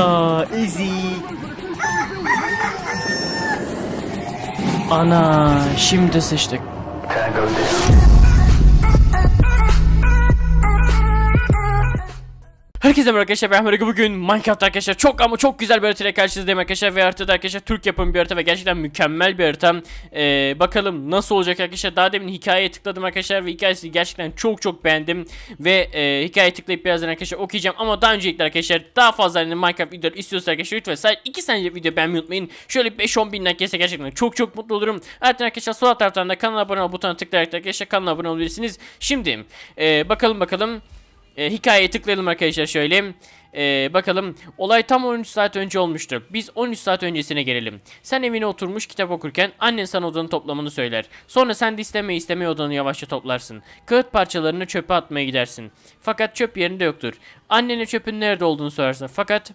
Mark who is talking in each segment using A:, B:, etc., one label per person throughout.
A: Kaza, ezik. Ana, şimdi sıçtık. Herkese merhaba arkadaşlar ben Merhaba bugün Minecraft arkadaşlar çok ama çok güzel bir haritayla karşınızdayım arkadaşlar ve haritada arkadaşlar Türk yapımı bir harita ve gerçekten mükemmel bir harita. Ee, bakalım nasıl olacak arkadaşlar. Daha demin hikayeye tıkladım arkadaşlar ve hikayesini gerçekten çok çok beğendim. Ve e, hikayeye tıklayıp birazdan arkadaşlar okuyacağım. Ama daha öncelikle arkadaşlar daha fazla hani Minecraft videoları istiyorsanız arkadaşlar lütfen sadece 2 saniye video beğenmeyi unutmayın. Şöyle 5-10 bin like gelirse gerçekten çok çok mutlu olurum. Ayrıca arkadaşlar sol taraftan da kanala abone ol butonuna tıklayarak da arkadaşlar kanala abone olabilirsiniz. Şimdi e, bakalım bakalım e, hikayeye tıklayalım arkadaşlar şöyle. E, bakalım olay tam 13 saat önce olmuştu. Biz 13 saat öncesine gelelim. Sen evine oturmuş kitap okurken annen sana odanın toplamını söyler. Sonra sen de istemeye istemeye odanı yavaşça toplarsın. Kağıt parçalarını çöpe atmaya gidersin. Fakat çöp yerinde yoktur. Annene çöpün nerede olduğunu sorarsın. Fakat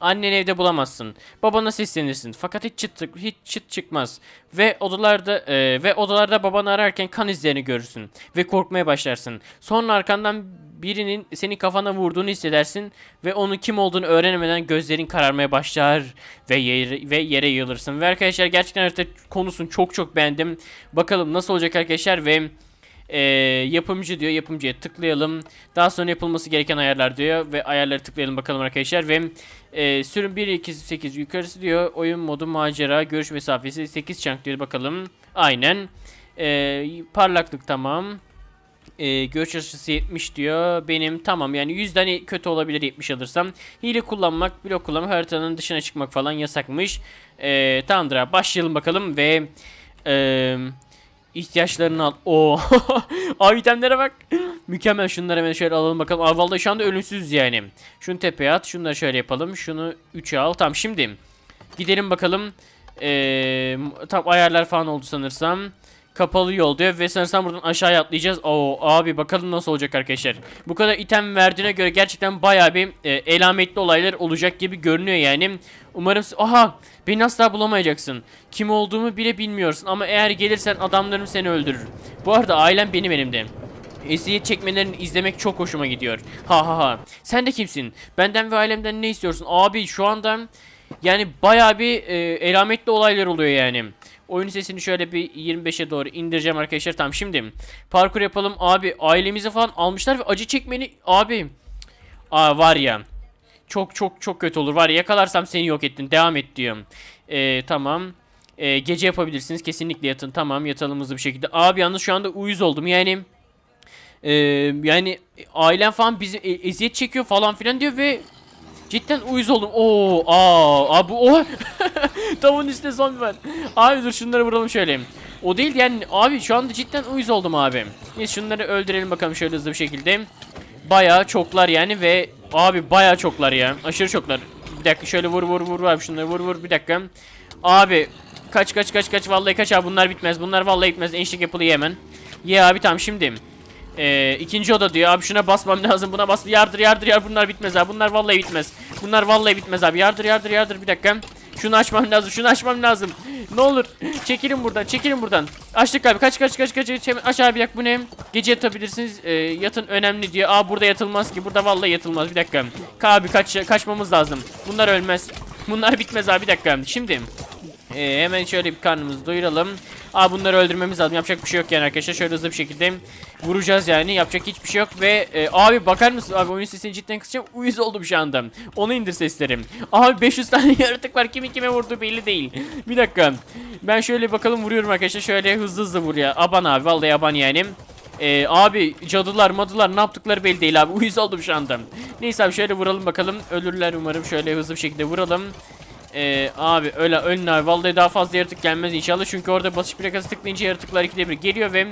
A: Anneni evde bulamazsın. Babana seslenirsin. Fakat hiç çıt, hiç çıt çıkmaz. Ve odalarda e, ve odalarda babanı ararken kan izlerini görürsün ve korkmaya başlarsın. Sonra arkandan birinin seni kafana vurduğunu hissedersin ve onun kim olduğunu öğrenemeden gözlerin kararmaya başlar ve yere, ve yere yığılırsın. Ve arkadaşlar gerçekten harita konusunu çok çok beğendim. Bakalım nasıl olacak arkadaşlar ve ee, yapımcı diyor yapımcıya tıklayalım daha sonra yapılması gereken ayarlar diyor ve ayarları tıklayalım bakalım arkadaşlar ve e, sürüm 1 2 8 yukarısı diyor oyun modu macera görüş mesafesi 8 chunk diyor bakalım aynen Ee, parlaklık tamam ee, görüş açısı 70 diyor. Benim tamam yani 100'den kötü olabilir 70 alırsam. Hile kullanmak, blok kullanmak, haritanın dışına çıkmak falan yasakmış. Ee, tamamdır abi başlayalım bakalım ve eee ihtiyaçlarını al. Oo. Abi itemlere bak. Mükemmel şunları hemen şöyle alalım bakalım. Abi vallahi şu anda ölümsüz yani. Şunu tepeye at. Şunları şöyle yapalım. Şunu 3'e al. Tamam şimdi. Gidelim bakalım. Ee, tam ayarlar falan oldu sanırsam. Kapalı yol diyor ve sanırsam buradan aşağıya atlayacağız. Oo abi bakalım nasıl olacak arkadaşlar. Bu kadar item verdiğine göre gerçekten bayağı bir e, elametli olaylar olacak gibi görünüyor yani. Umarım aha beni asla bulamayacaksın. Kim olduğumu bile bilmiyorsun ama eğer gelirsen adamlarım seni öldürür. Bu arada ailem benim elimde. Eziyet çekmelerini izlemek çok hoşuma gidiyor. Ha ha ha. Sen de kimsin? Benden ve ailemden ne istiyorsun? Abi şu anda yani bayağı bir e, elametli olaylar oluyor yani. Oyun sesini şöyle bir 25'e doğru indireceğim arkadaşlar. Tamam şimdi parkur yapalım. Abi ailemizi falan almışlar ve acı çekmeni abi. Aa var ya. Çok çok çok kötü olur. Var ya yakalarsam seni yok ettin. Devam et diyorum. Ee, tamam. Ee, gece yapabilirsiniz. Kesinlikle yatın. Tamam yatalım hızlı bir şekilde. Abi yalnız şu anda uyuz oldum. Yani ee, yani ailem falan bizi e, eziyet çekiyor falan filan diyor ve cidden uyuz oldum. Oo, aa, abi o tavuğun üstünde zombi var. Abi dur şunları vuralım şöyle. O değil yani abi şu anda cidden uyuz oldum abi. Neyse şunları öldürelim bakalım şöyle hızlı bir şekilde. Bayağı çoklar yani ve abi bayağı çoklar ya. Aşırı çoklar. Bir dakika şöyle vur vur vur abi şunları vur vur bir dakika. Abi kaç kaç kaç kaç vallahi kaç abi bunlar bitmez. Bunlar vallahi bitmez. Enşlik yapılı hemen. Ye abi tamam şimdi. Ee, ikinci oda diyor abi şuna basmam lazım buna bas. Yardır yardır yardır. Bunlar bitmez abi. Bunlar vallahi bitmez. Bunlar vallahi bitmez abi. Yardır yardır yardır. Bir dakika. Şunu açmam lazım şunu açmam lazım. Ne olur çekilin buradan çekilin buradan. Açtık abi. Kaç kaç kaç kaç aç abi dakika. Bu ne? Gece yatabilirsiniz. Ee, yatın. Önemli diyor. Aa burada yatılmaz ki. Burada vallahi yatılmaz. Bir dakika. Abi kaç kaçmamız lazım. Bunlar ölmez. Bunlar bitmez abi. Bir dakika. Şimdi ee, hemen şöyle bir karnımızı doyuralım. Aa bunları öldürmemiz lazım. Yapacak bir şey yok yani arkadaşlar. Şöyle hızlı bir şekilde vuracağız yani. Yapacak hiçbir şey yok ve e, abi bakar mısın? Abi oyun sesini cidden kısacağım. Uyuz oldum şu anda. Onu indir seslerim. Abi 500 tane yaratık var. Kimi kime vurdu belli değil. bir dakika. Ben şöyle bakalım vuruyorum arkadaşlar. Şöyle hızlı hızlı vur ya. Aban abi. Vallahi aban yani. Ee, abi cadılar madılar ne yaptıkları belli değil abi. Uyuz oldum şu anda. Neyse abi şöyle vuralım bakalım. Ölürler umarım. Şöyle hızlı bir şekilde vuralım. Ee, abi öyle abi. Vallahi daha fazla yaratık gelmez inşallah. Çünkü orada basış plakası tıklayınca yaratıklar ikide bir geliyor ve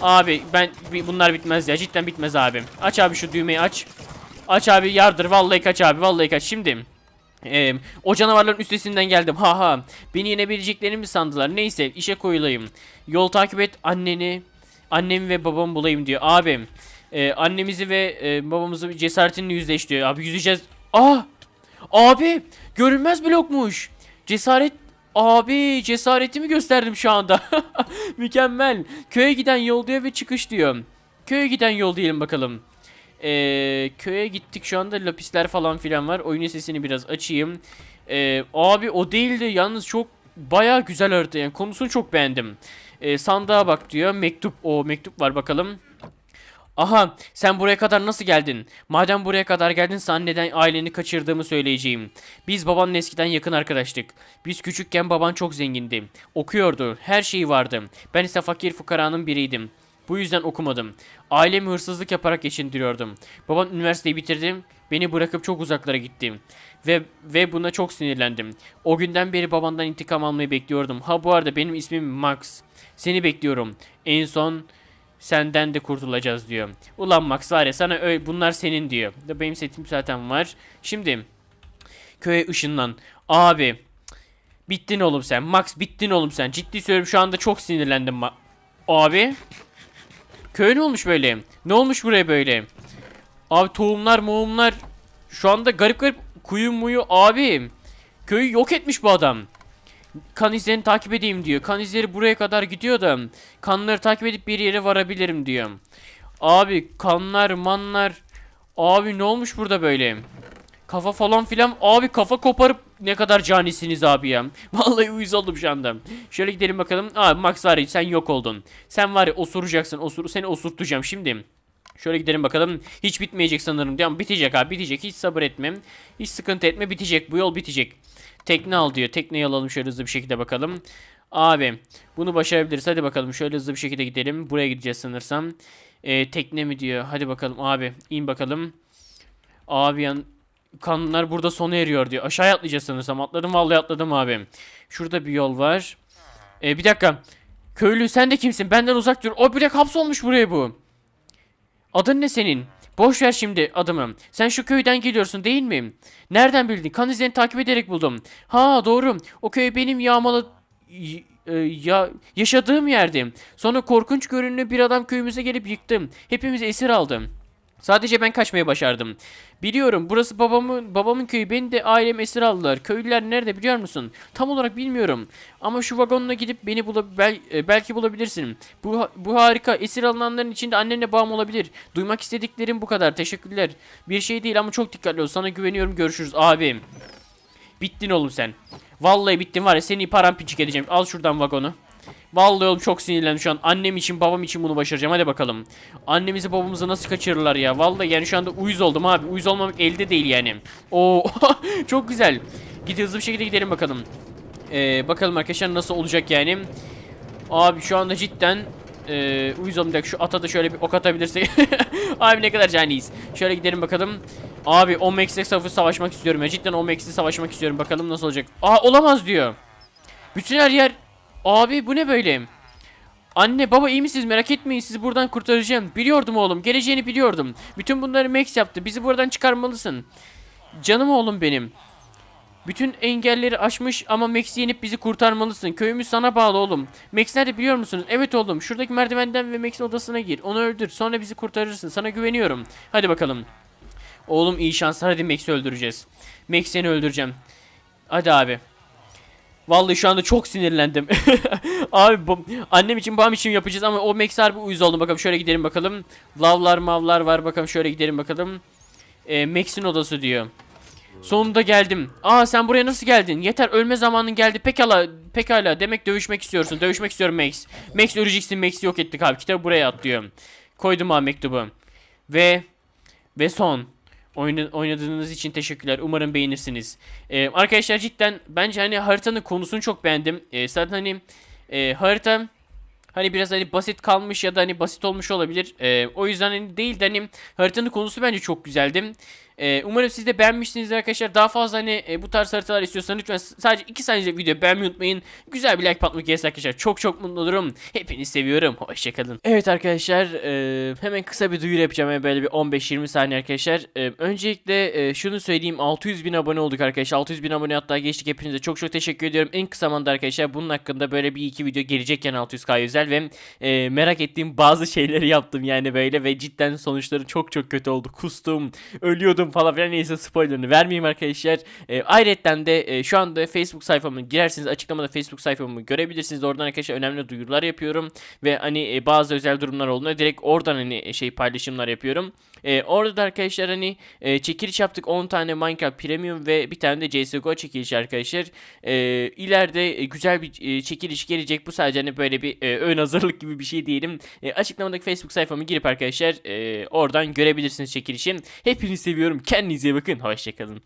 A: abi ben bunlar bitmez ya. Cidden bitmez abi. Aç abi şu düğmeyi aç. Aç abi yardır. Vallahi kaç abi. Vallahi kaç. Şimdi ee, o canavarların üstesinden geldim. Ha ha. Beni yenebileceklerini mi sandılar? Neyse işe koyulayım. Yol takip et anneni. Annemi ve babamı bulayım diyor. Abim. e, annemizi ve e, babamızı cesaretini yüzleş diyor. Abi yüzeceğiz. Ah! Abi görünmez blokmuş. Cesaret Abi cesaretimi gösterdim şu anda. Mükemmel. Köye giden yol diyor ve çıkış diyor. Köye giden yol diyelim bakalım. Ee, köye gittik şu anda lapisler falan filan var. Oyunun sesini biraz açayım. Ee, abi o değildi yalnız çok baya güzel harita yani konusunu çok beğendim. Ee, sandığa bak diyor mektup o mektup var bakalım. Aha sen buraya kadar nasıl geldin? Madem buraya kadar geldin sana neden aileni kaçırdığımı söyleyeceğim. Biz babanla eskiden yakın arkadaştık. Biz küçükken baban çok zengindi. Okuyordu. Her şeyi vardı. Ben ise fakir fukaranın biriydim. Bu yüzden okumadım. Ailemi hırsızlık yaparak geçindiriyordum. Baban üniversiteyi bitirdi. Beni bırakıp çok uzaklara gitti. Ve ve buna çok sinirlendim. O günden beri babandan intikam almayı bekliyordum. Ha bu arada benim ismim Max. Seni bekliyorum. En son senden de kurtulacağız diyor. Ulan Max var ya sana öyle bunlar senin diyor. Da benim setim zaten var. Şimdi köye ışınlan. Abi bittin oğlum sen. Max bittin oğlum sen. Ciddi söylüyorum şu anda çok sinirlendim. Abi köy ne olmuş böyle? Ne olmuş buraya böyle? Abi tohumlar muhumlar şu anda garip garip kuyu muyu abi. Köyü yok etmiş bu adam. Kan izlerini takip edeyim diyor. Kan izleri buraya kadar gidiyor da kanları takip edip bir yere varabilirim diyor. Abi kanlar manlar abi ne olmuş burada böyle? Kafa falan filan abi kafa koparıp ne kadar canisiniz abi ya. Vallahi uyuz oldum şu anda. Şöyle gidelim bakalım. Abi Max var ya sen yok oldun. Sen var ya osuracaksın. Osur seni osurtacağım şimdi. Şöyle gidelim bakalım. Hiç bitmeyecek sanırım. Tamam bitecek abi bitecek. Hiç sabır etmem. Hiç sıkıntı etme bitecek. Bu yol bitecek. Tekne al diyor. Tekneyi alalım şöyle hızlı bir şekilde bakalım. Abi bunu başarabiliriz. Hadi bakalım şöyle hızlı bir şekilde gidelim. Buraya gideceğiz sanırsam. Ee, tekne mi diyor. Hadi bakalım abi. in bakalım. Abi yan kanlar burada sona eriyor diyor. Aşağıya atlayacağız sanırsam. Atladım vallahi atladım abi. Şurada bir yol var. Ee, bir dakika. Köylü sen de kimsin? Benden uzak dur. O direkt hapsolmuş buraya bu. Adın ne senin? Boş ver şimdi adımı. Sen şu köyden geliyorsun değil mi? Nereden bildin? Kan izlerini takip ederek buldum. Ha doğru. O köy benim yağmalı e, ya yaşadığım yerdi. Sonra korkunç görünümlü bir adam köyümüze gelip yıktım. Hepimizi esir aldım. Sadece ben kaçmayı başardım. Biliyorum burası babamın babamın köyü. Beni de ailem esir aldılar. Köylüler nerede biliyor musun? Tam olarak bilmiyorum. Ama şu vagonla gidip beni bula bel- e, belki bulabilirsin. Bu bu harika. Esir alınanların içinde annenle babam olabilir. Duymak istediklerim bu kadar. Teşekkürler. Bir şey değil ama çok dikkatli ol. Sana güveniyorum. Görüşürüz abim. Bittin oğlum sen. Vallahi bittin var ya seni paramparçık edeceğim. Al şuradan vagonu. Vallahi oğlum çok sinirlendim şu an. Annem için babam için bunu başaracağım. Hadi bakalım. Annemizi babamızı nasıl kaçırırlar ya. Vallahi yani şu anda uyuz oldum abi. Uyuz olmamak elde değil yani. Oo çok güzel. Git hızlı bir şekilde gidelim bakalım. Ee, bakalım arkadaşlar nasıl olacak yani. Abi şu anda cidden ee, uyuz oldum. Şu ata da şöyle bir ok atabilirsek. abi ne kadar caniyiz. Şöyle gidelim bakalım. Abi Omex'le savaş savaşmak istiyorum ya. Cidden Omex'le savaşmak istiyorum. Bakalım nasıl olacak. Aa olamaz diyor. Bütün her yer Abi bu ne böyle? Anne baba iyi misiniz merak etmeyin sizi buradan kurtaracağım. Biliyordum oğlum geleceğini biliyordum. Bütün bunları Max yaptı bizi buradan çıkarmalısın. Canım oğlum benim. Bütün engelleri aşmış ama Max'i yenip bizi kurtarmalısın. Köyümüz sana bağlı oğlum. Max nerede biliyor musunuz? Evet oğlum şuradaki merdivenden ve Max'in odasına gir. Onu öldür sonra bizi kurtarırsın. Sana güveniyorum. Hadi bakalım. Oğlum iyi şanslar hadi Max'i öldüreceğiz. Max seni öldüreceğim. Hadi abi. Vallahi şu anda çok sinirlendim. Abi bu, annem için babam için yapacağız ama o Max harbi uyuz oldum. Bakalım şöyle gidelim bakalım. Lavlar mavlar var bakalım şöyle gidelim bakalım. Ee, Max'in odası diyor. Sonunda geldim. Aa sen buraya nasıl geldin? Yeter ölme zamanın geldi. Pekala pekala demek dövüşmek istiyorsun. Dövüşmek istiyorum Max. Max öleceksin Max'i yok ettik abi. Kitabı buraya at diyor. Koydum abi mektubu. Ve ve son. Oyna- oynadığınız için teşekkürler. Umarım beğenirsiniz. Ee, arkadaşlar cidden bence hani haritanın konusunu çok beğendim. Ee, zaten hani e, harita hani biraz hani basit kalmış ya da hani basit olmuş olabilir. Ee, o yüzden hani değil de hani haritanın konusu bence çok güzeldi. Ee, umarım siz de beğenmişsinizdir arkadaşlar. Daha fazla hani e, bu tarz haritalar istiyorsanız lütfen sadece 2 saniye video beğenmeyi unutmayın. Güzel bir like patlamak gelirse arkadaşlar. Çok çok mutlu olurum. Hepinizi seviyorum. Hoşçakalın. Evet arkadaşlar e, hemen kısa bir duyuru yapacağım. Yani böyle bir 15-20 saniye arkadaşlar. E, öncelikle e, şunu söyleyeyim. 600 bin abone olduk arkadaşlar. 600 bin abone hatta geçtik. Hepinize çok çok teşekkür ediyorum. En kısa zamanda arkadaşlar bunun hakkında böyle bir iki video gelecek yani 600k özel ve e, merak ettiğim bazı şeyleri yaptım yani böyle ve cidden sonuçları çok çok kötü oldu. Kustum, ölüyordum falan filan neyse spoilerını vermeyeyim arkadaşlar. E, ayrıca de e, şu anda Facebook sayfamı girerseniz açıklamada Facebook sayfamı görebilirsiniz. Oradan arkadaşlar önemli duyurular yapıyorum ve hani e, bazı özel durumlar olduğunda direkt oradan hani e, şey paylaşımlar yapıyorum. E, orada da arkadaşlar hani e, çekiliş yaptık 10 tane Minecraft Premium ve bir tane de CSGO çekilişi arkadaşlar. E, ileride e, güzel bir e, çekiliş gelecek. Bu sadece hani böyle bir e, ön hazırlık gibi bir şey diyelim. E, açıklamadaki Facebook sayfama girip arkadaşlar e, oradan görebilirsiniz çekilişi. Hepinizi seviyorum. Kendinize iyi bakın. Hoşçakalın.